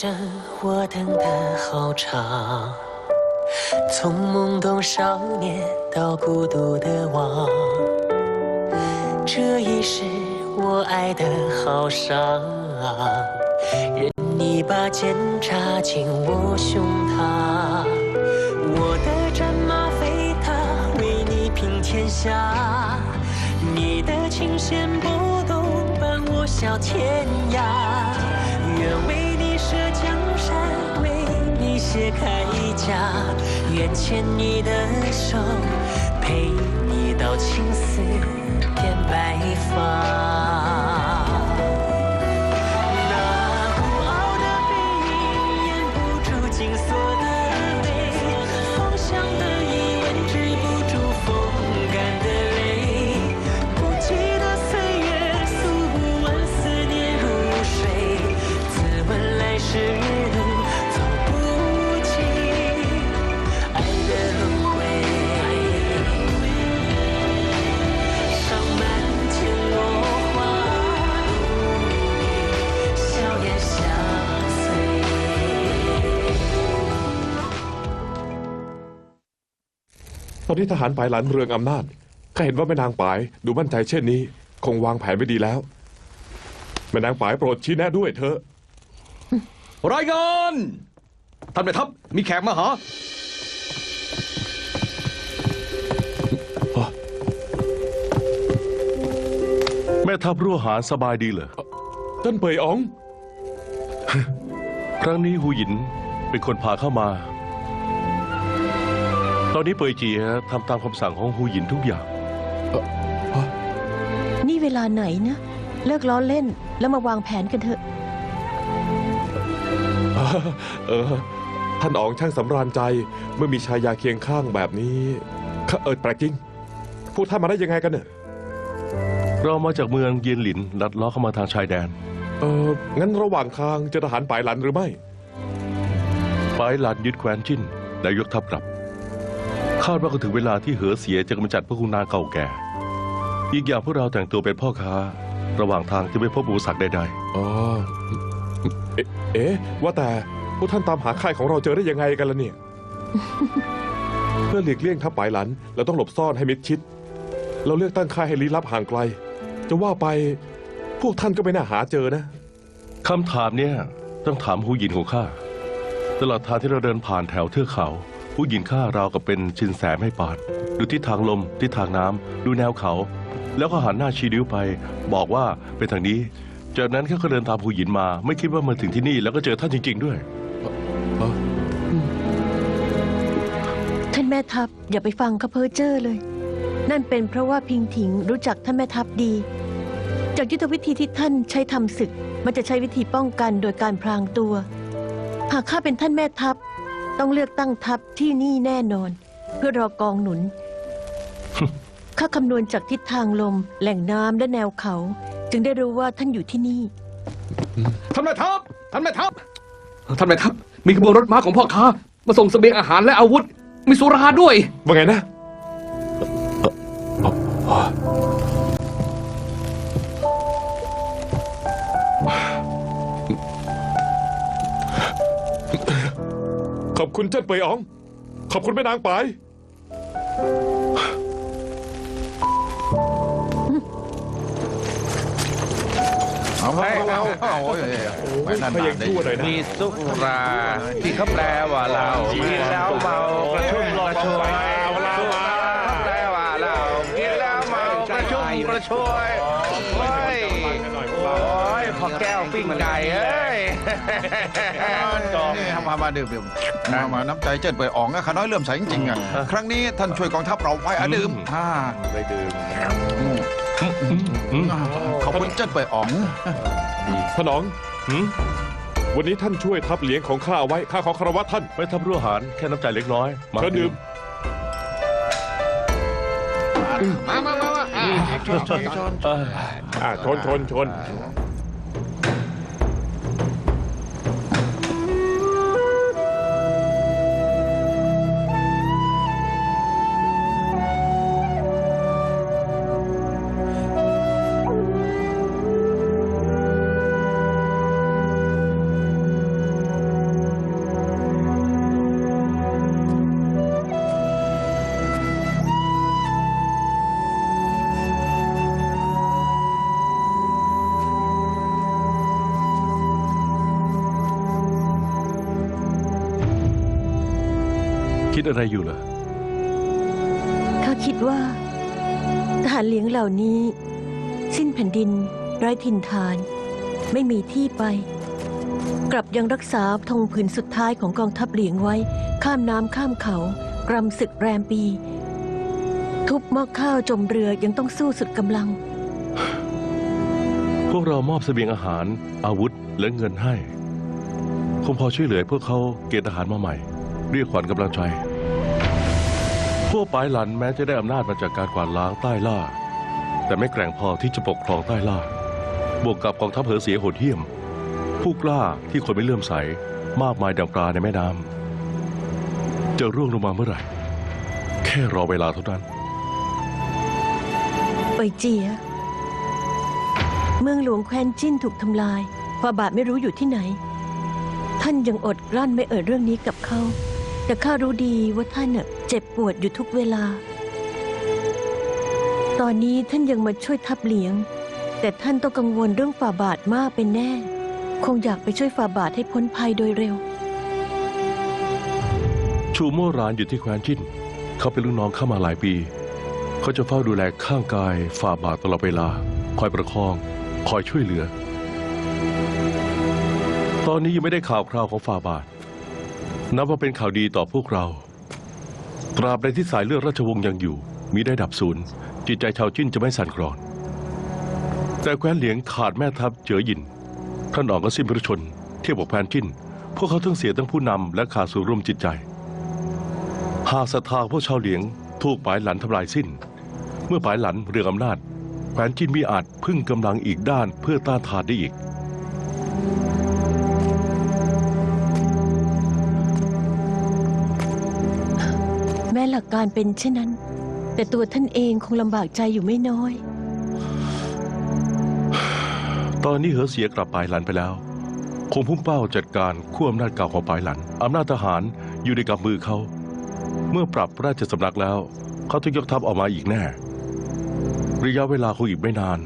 生我等的好长，从懵懂少年到孤独的王，这一世我爱的好伤，任你把剑插进我胸膛，我的战马飞踏，为你平天下，你的琴弦拨动，伴我笑天涯。愿为这江山，为你卸铠甲，愿牵你的手，陪你到青丝变白发。随。ตอนนี้ทหารปายหลันเรืองอำนาจข้าเห็นว่าแม่นางปายดูมั่นใจเช่นนี้ คงวางแผนไว้ดีแล้ว แม่นางปายโปรดชี้แนะด้วยเถอะรายงานท่านแม่ทัพมีแขกมาหาแม่ทัพรั่วหารสบายดีเหรอท่านเปยอ๋อง ครั้งนี้หูหยินเป็นคนพาเข้ามา ตอนนี้เปยเจียทำตามคำสั่งของหูหยินทุกอย่าง นี่เวลาไหนนะ เลิกล้อเล่นแล้วมาวางแผนกันเถอะ เออ ท่านอ๋องช่างสำราญใจเมื่อมีชายาเคียงข้างแบบนี้ข้าเอิดแปลกจริงพวกท่านมาได้ยังไงกันเนี่ยเรามาจากเมืองเยียนหลินลัดเล้อเข้ามาทางชายแดน เอองั้นระหว่างทางเจอทหารปายหลันหรือไม่ปายหลันยึดแคว้นจิ้นแล้วยกทัพกลับคาดว่าก็ถึงเวลาที่เหอเสียจะกำจัดพวกคุณนางเก่าแก่ อีกอย่างพวกเราแต่งตัวเป็นพ่อค้า ระหว่างทางจะไม่พบอุปสรรคใดอ๋อเอ๊ะเอ๊ะว่าแต่พวกท่านตามหาค่ายของเราเจอได้ยังไงกันล่ะเนี่ย เพื่อหลีกเลี่ยงทัพปายหลันเราต้องหลบซ่อนให้มิดชิด เราเลือกตั้งค่ายให้ลี้ลับห่างไกล จะว่าไปพวกท่านก็ไม่น่าหาเจอนะ ๆคำถามเนี่ยต้องถามหูหยินของข้าตลอดทางที่เราเดินผ่านแถวเทือกเขา หูหยินข้าราวกับเป็นชินแสไม่ปานดูทิศทางลมทิศทางน้ำดูแนวเขา แล้วก็หันหน้าชี้นิ้วไป บอกว่าเป็นทางนี้ จากนั้นข้าก็เดินตามหูหยินมา ไม่คิดว่ามาถึงที่นี่แล้วก็เจอท่านจริง ๆ ด้วย ท่านแม่ทัพอย่าไปฟังเขาเพ้อเจ้อเลย นั่นเป็นเพราะว่าพิงถิงรู้จักท่านแม่ทัพดี จากยุทธวิธีที่ท่านใช้ทำศึก มันจะใช้วิธีป้องกันโดยการพรางตัว หากข้าเป็นท่านแม่ทัพ ต้องเลือกตั้งทัพที่นี่แน่นอน เพื่อรอกองหนุน ข้าคำนวณจากทิศทางลม แหล่งน้ำและแนวเขา จึงได้รู้ว่าท่านอยู่ที่นี่ ท่านแม่ทัพ ท่านแม่ทัพ ท่านแม่ทัพ มีขบวนรถม้าของพ่อค้ามาส่งเสบียงอาหารและอาวุธ มีสุราด้วย ว่าไงนะ ขอบคุณเจ้าเปยอ๋อง ขอบคุณแม่นางปายเอาเอาเอาเอาโอ้ยไม่นั่นเขายังได้ชั่วหน่อยนะมีสุราที่เขาแปลว่าเรากินแล้วเมากระชุ่มกระชวยสุราแปลว่าเรากินแล้วเมากระชุ่มกระชวยเฮ้ยโอ้ยพอแก้วปิ้งไก่เอ้ย นี่มามาดื่มดื่มมามาน้ำใจเจิดไปอ๋องอะขาน้อยเลื่อมใสจริงๆอะครั้งนี้ท่านช่วยกองทัพเราไว้อะดื่มอ่าได้ดื่มขอบคุณเจิดไปอ๋องท่านอ๋องหืมวันนี้ท่านช่วยทัพเลี้ยงของข้าเอาไว้ ข้าขอคารวะท่านไม่ทัพรั่วหารแค่น้ำใจเล็กน้อยเชิญดื่ม มามามามาอ่าเอ้ยอ่าชนชนชน อะไรอยู่เหรอข้าคิดว่าทหารเหลียงเหล่านี้ สิ้นแผ่นดิน ไร้ถิ่นฐาน ไม่มีที่ไป กลับยังรักษาธงผืนสุดท้ายของกองทัพเหลียงไว้ ข้ามน้ำข้ามเขากรำศึกแรมปี ทุบหม้อข้าวจมเรือยังต้องสู้สุดกำลัง พวกเรามอบเสบียงอาหาร อาวุธและเงินให้คงพอช่วยเหลือพวกเขาเกณฑ์ทหารมาใหม่ เรียกขวัญกำลังใจ พวกปลายหลันแม้จะได้อำนาจมาจากการกวาดล้างใต้ล่า แต่ไม่แกร่งพอที่จะปกครองใต้ล่า บวกกับกองทัพเหอเสียโหดเหี้ยม ผู้กล้าที่คนไม่เลื่อมใสมากมายดังปลาในแม่น้ำจะร่วงลงมาเมื่อไหร่ แค่รอเวลาเท่านั้น ไปเจีย เมืองหลวงแคว้นจิ้นถูกทำลายฟาบาทไม่รู้อยู่ที่ไหน ท่านยังอดกลั้นไม่เอ่ยเรื่องนี้กับเขา แต่ข้ารู้ดีว่าท่านน่ะเจ็บปวดอยู่ทุกเวลา ตอนนี้ท่านยังมาช่วยทัพเหลียง แต่ท่านต้องกังวลเรื่องฝ่าบาทมากเป็นแน่ คงอยากไปช่วยฝ่าบาทให้พ้นภัยโดยเร็ว ชูโมรานอยู่ที่แคว้นจิ้นเขาเป็นลูกน้องเข้ามาหลายปี เขาจะเฝ้าดูแลข้างกายฝ่าบาทตลอดเวลา คอยประคอง คอยช่วยเหลือ ตอนนี้ยังไม่ได้ข่าวคราวของฝ่าบาท นับว่าเป็นข่าวดีต่อพวกเรา ตราบใดที่สายเลือดราชวงศ์ยังอยู่ มีได้ดับศูนย์ จิตใจชาวจิ้นจะไม่สั่นคลอน แต่แคว้นเหลียงขาดแม่ทัพเจ๋อหยิน ท่านอ๋องก็สิ้นพระชน เทียบกับแคว้นจิ้น พวกเขาทั้งเสียทั้งผู้นำและขาดส่วนร่วมจิตใจ หากศรัทธาพวกชาวเหลียงถูกปลายหลันทำลายสิ้น เมื่อปลายหลันเรืองอำนาจแคว้นจิ้นมีอาจพึ่งกำลังอีกด้านเพื่อต้านทานได้อีก แม้หลักการเป็นเช่นนั้น แต่ตัวท่านเองคงลำบากใจอยู่ไม่น้อย ตอนนี้เหอเสียกลับปายหลันไปแล้ว คงพุ่งเป้าจัดการขั้วอำนาจเก่าของปายหลันอำนาจทหารอยู่ในกำมือเขา เมื่อปรับราชสำนักแล้ว เขาต้องยกทัพออกมาอีกแน่ ระยะเวลาคงอีกไม่นาน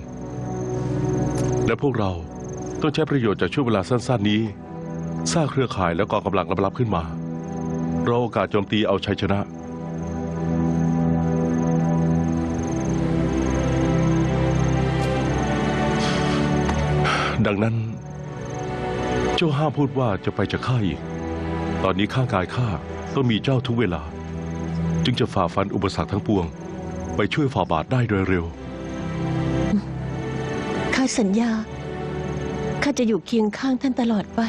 และพวกเราต้องใช้ประโยชน์จากช่วงเวลาสั้น ๆนี้ สร้างเครือข่ายและกองกำลังลับๆขึ้นมา เราโอกาสโจมตีเอาชัยชนะ ดังนั้น เจ้าห้ามพูดว่าจะไปจะฆ่าอีก ตอนนี้ข้างกายข้าต้องมีเจ้าทุกเวลา จึงจะฝ่าฟันอุปสรรคทั้งปวง ไปช่วยฝ่าบาทได้โดยเร็ว ข้าสัญญา ข้าจะอยู่เคียงข้างท่านตลอดไป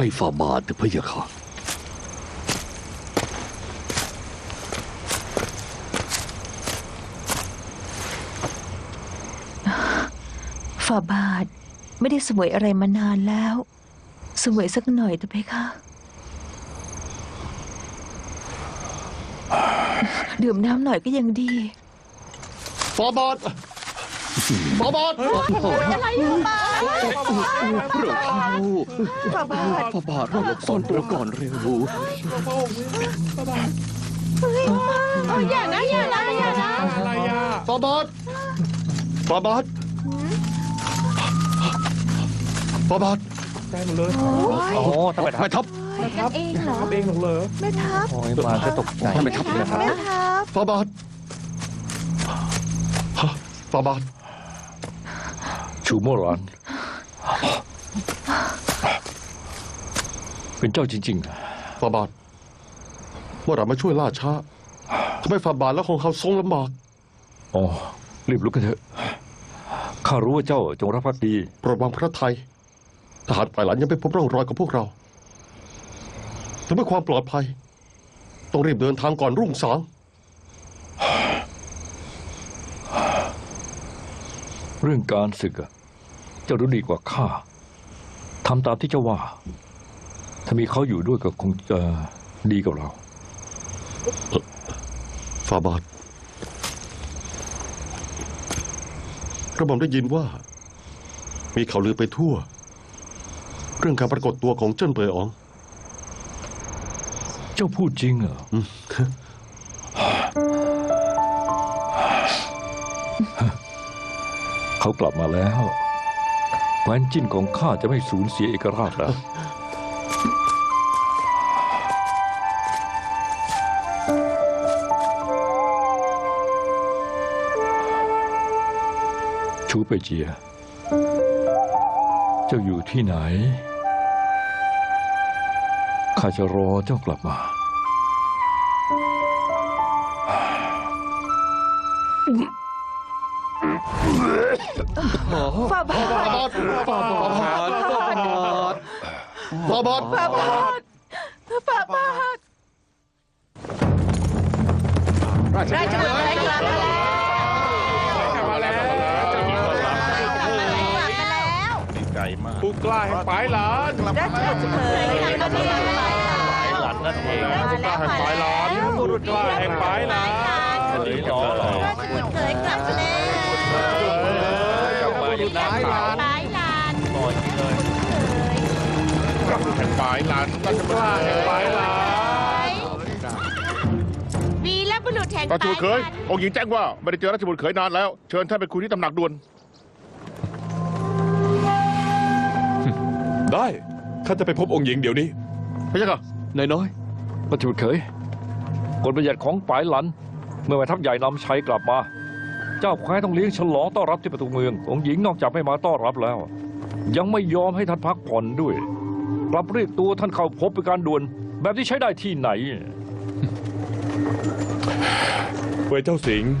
ให้ฝ่าบาทเถอะพะยะค่ะฝ่าบาทไม่ได้สวยอะไรมานานแล้ว สวยสักหน่อยเถอะเพคะดื่มน้ำหน่อยก็ยังดีฝ่าบาทฝ่าบาท อะไรอะบาท เร็วเข้าฝาบาทฝาบาทเราหลบซ่อนตัวก่อนเร็วอย่านะอย่านะอย่านะฝ่าบาทฝาบาทฝาบาทโอ้ทำไมทัแม่ทัพกันเองเหรอเองเหรอแม่ทัพโอ้ยมาจะตกใจท่านแม่ทัพเลยครับแม่ทัพฝ่าบาทฝาบาท ชูโมรานเป็นเจ้าจริงๆนะฝ่าบาทเมื่อไหร่มาช่วยล่าช้าทำไมฝ่าบาทแล้วของเขาทรงลำบากอ๋อรีบลุกกันเถอะข้ารู้ว่าเจ้าจงรักภักดี โปรดวางพระไทย ทหารฝ่ายหลังยังไม่พบร่องรอยของพวกเราแต่เพื่อความปลอดภัย ต้องรีบเดินทางก่อนรุ่งสาง เรื่องการศึกอะ เจ้ารู้ดีกว่าข้าทำตามที่เจ้าว่า ถ้ามีเขาอยู่ด้วยก็คงจะดีกับเราฟาบาทกระหม่อมได้ยินว่า มีข่าวลือไปทั่ว เรื่องการปรากฏตัวของเจิ้นเปยอ๋อง เจ้าพูดจริงเหรออืมเขากลับมาแล้วแค ว้นจิ้นของข้าจะไม่สูญเสียเอกราชแล้วชูไปเจีย เจ้าอยู่ที่ไหน ข้าจะรอเจ้ากลับมา ฟาบาทฟาบาทฟาบาทฟาบาทฟาบาทฟาบาทราชราชบุตรเคยกลับมาแล้วมาแล้วกลับมาแล้วดีใจมากผู้กล้าแห่งปลายหลานราชบุตรเคยกลับมาแล้วหลานนั่นเองผู้กล้าแห่งปลายหลานบุรุษกล้าแห่งปลายหลานเฮ้ยหรอราชบุตรเคยกลับมาแล้ว กลับมาอยู่หน้าขาวหลายล้านต่อยเลยแห่งปลายหลานราชบุตรกล้าแห่งปลายหลานวีรบุรุษแห่งราชบุตรเขยองค์หญิงแจ้งว่าไม่ได้เจอราชบุตรเขยนานแล้ว เชิญท่านไปคุยที่ตำหนักด่วน ได้ข้าจะไปพบองค์หญิงเดี๋ยวนี้ พระเจ้าค่ะนายน้อยปัจจุบันเคยกฎบัญญัติของปายหลัน เมื่อแม่ทัพใหญ่นำชัยกลับมา เจ้าแคว้นต้องเลี้ยงฉลองต้อนรับที่ประตูเมือง องค์หญิงนอกจากไม่มาต้อนรับแล้ว ยังไม่ยอมให้ท่านพักผ่อนด้วยกลับเรียกตัวท่านเข้าพบเป็นการด่วน แบบที่ใช้ได้ที่ไหนเวยเจ้าสิงห์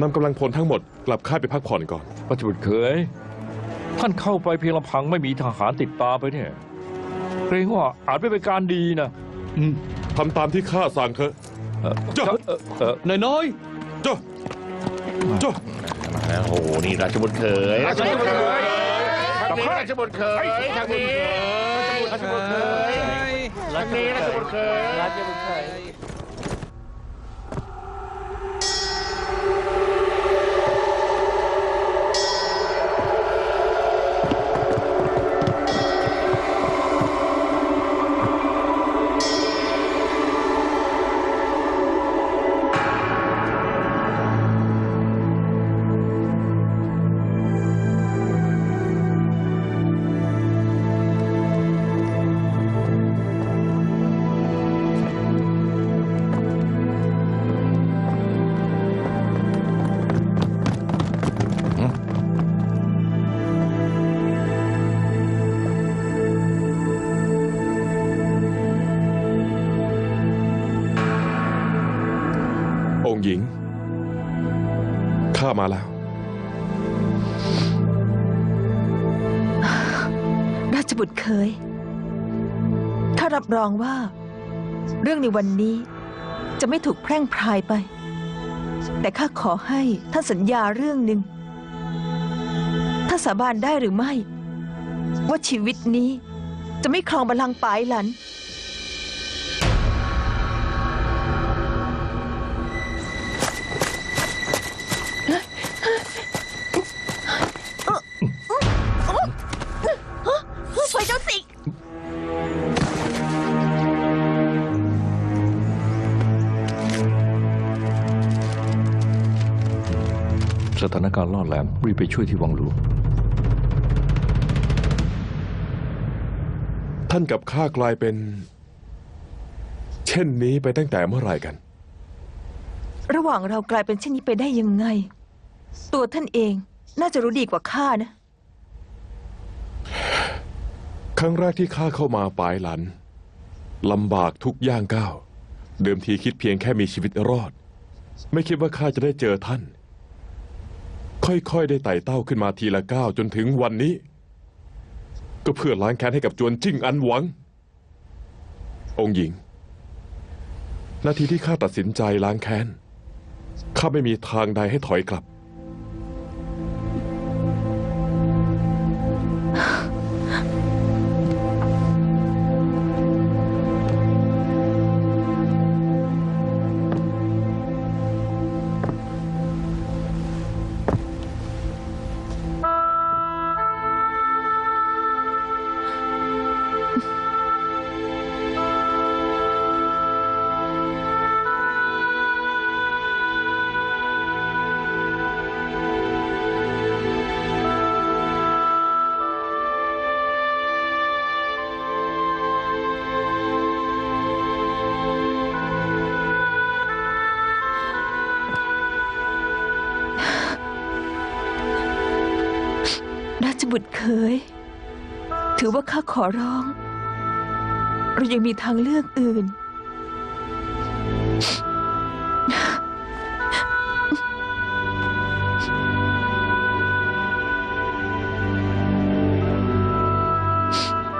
นำกำลังพลทั้งหมดกลับค่ายไปพักผ่อนก่อน ปัจจุบันเคย ท่านเข้าไปเพียงลำพังไม่มีทหารติดตามไปเนี่ยเกรงว่าอาจไม่เป็นการดีนะทำตามที่ข้าสั่งเถอะเอ่อเจ้าเอ่อเอ่อ นายน้อยเจ้า เจ้าโอ้โหนี่ราชบุตรเขยราชบุตรเขยทางนี้ราชบุตรเขยทางนี้ราชบุตรเขยทางนี้ราชบุตรเขยราชบุตรเคย ข้ามาแล้ว ราชบุตรเคยถ้ารับรองว่า เรื่องในวันนี้จะไม่ถูกแพร่งพรายไป แต่ข้าขอให้ท่านสัญญาเรื่องหนึ่งถ้านสาบานได้หรือไม่ ว่าชีวิตนี้จะไม่ครองบัลลังก์ปายหลัน ถานการณ์ล่อแหลมรีบไปช่วยที่วังหลวงท่านกับข้ากลายเป็น เช่นนี้ไปตั้งแต่เมื่อไหร่กัน ระหว่างเรากลายเป็นเช่นนี้ไปได้ยังไง ตัวท่านเองน่าจะรู้ดีกว่าข้านะ ครั้งแรกที่ข้าเข้ามาปลายหลันลำบากทุกย่างก้าว เดิมทีคิดเพียงแค่มีชีวิตรอด ไม่คิดว่าข้าจะได้เจอท่าน ค่อยๆ ได้ไต่เต้าขึ้นมาทีละก้าวจนถึงวันนี้ ก็เพื่อล้างแค้นให้กับจวนจิ้งอันหวัง องค์หญิง นาทีที่ข้าตัดสินใจล้างแค้นข้าไม่มีทางใดให้ถอยกลับ ย ถือว่าข้าขอร้อง เรายังมีทางเลือกอื่น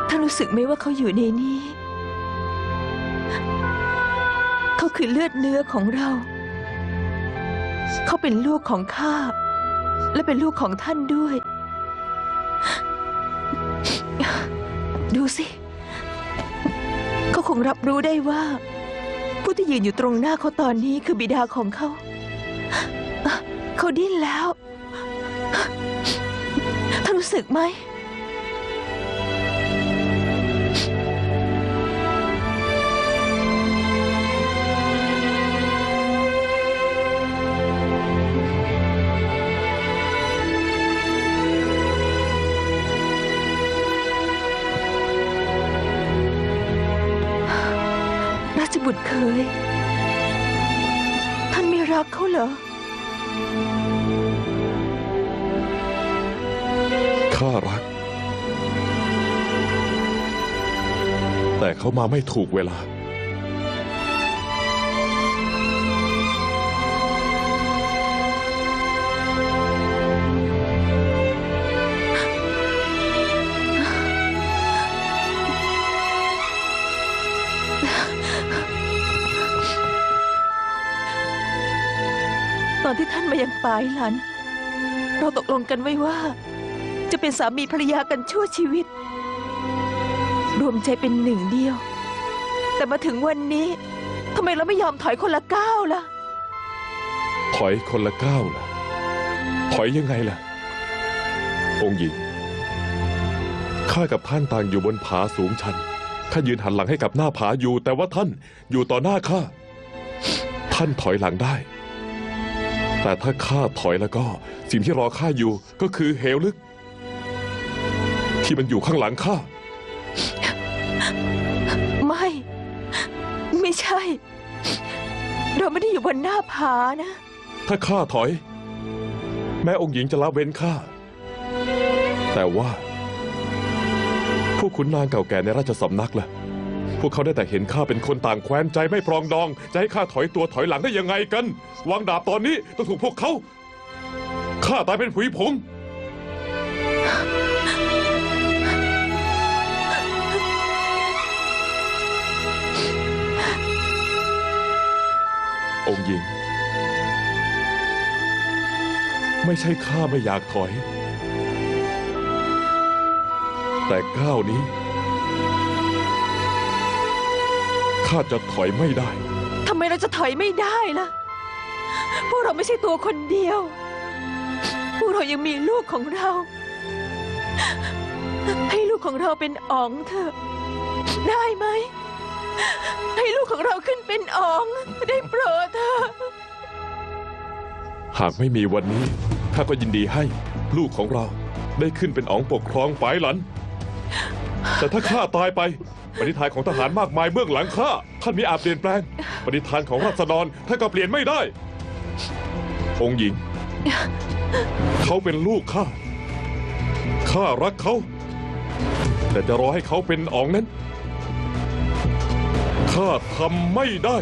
ท่านรู้สึกไหมว่าเขาอยู่ในนี้ เขาคือเลือดเนื้อของเรา เขาเป็นลูกของข้า และเป็นลูกของท่านด้วย ดูสิ เขาคงรับรู้ได้ว่า ผู้ที่ยืนอยู่ตรงหน้าเขาตอนนี้คือบิดาของเขา เขาดิ้นแล้วท่านรู้สึกไหม เขามาไม่ถูกเวลา ตอนที่ท่านมายังปลายหลัน เราตกลงกันไว้ว่า จะเป็นสามีภรรยากันชั่วชีวิต รวมใจเป็นหนึ่งเดียว แต่มาถึงวันนี้ทำไมเราไม่ยอมถอยคนละก้าวล่ะ ถอยคนละก้าวล่ะ ถอยยังไงล่ะ องค์หญิง ข้ากับท่านต่างอยู่บนผาสูงชัน ข้ายืนหันหลังให้กับหน้าผาอยู่ แต่ว่าท่านอยู่ต่อหน้าข้า ท่านถอยหลังได้ แต่ถ้าข้าถอยแล้วก็ สิ่งที่รอข้าอยู่ก็คือเหวลึก ที่มันอยู่ข้างหลังข้า ไม่ ไม่ใช่ เราไม่ได้อยู่บนหน้าผานะ ถ้าข้าถอย แม้องค์หญิงจะละเว้นข้า แต่ว่า ผู้ขุนนางเก่าแก่ในราชสำนักล่ะ พวกเขาได้แต่เห็นข้าเป็นคนต่างแคว้นใจไม่ปรองดอง จะให้ข้าถอยตัวถอยหลังได้ยังไงกัน วางดาบตอนนี้ต้องถูกพวกเขา ข้าตายเป็นผุยผง ไม่ใช่ข้าไม่อยากถอย แต่ก้าวนี้ข้าจะถอยไม่ได้ ทำไมเราจะถอยไม่ได้ล่ะ พวกเราไม่ใช่ตัวคนเดียว พวกเรายังมีลูกของเรา ให้ลูกของเราเป็นอ๋องเถอะ ได้ไหม ให้ลูกของเราขึ้นเป็นอ๋อง ได้โปรดเถอะ หากไม่มีวันนี้ข้าก็ยินดีให้ลูกของเราได้ขึ้นเป็นอ๋องปกครองปลายหลัน แต่ถ้าข้าตายไปปณิธานของทหารมากมายเบื้องหลังข้าท่านมีอาจเปลี่ยนแปลงปณิธานของราษฎรท่านก็เปลี่ยนไม่ได้องค์หญิง เขาเป็นลูกข้าข้ารักเขา แต่จะรอให้เขาเป็นอ๋องนั้นข้าทำไม่ได้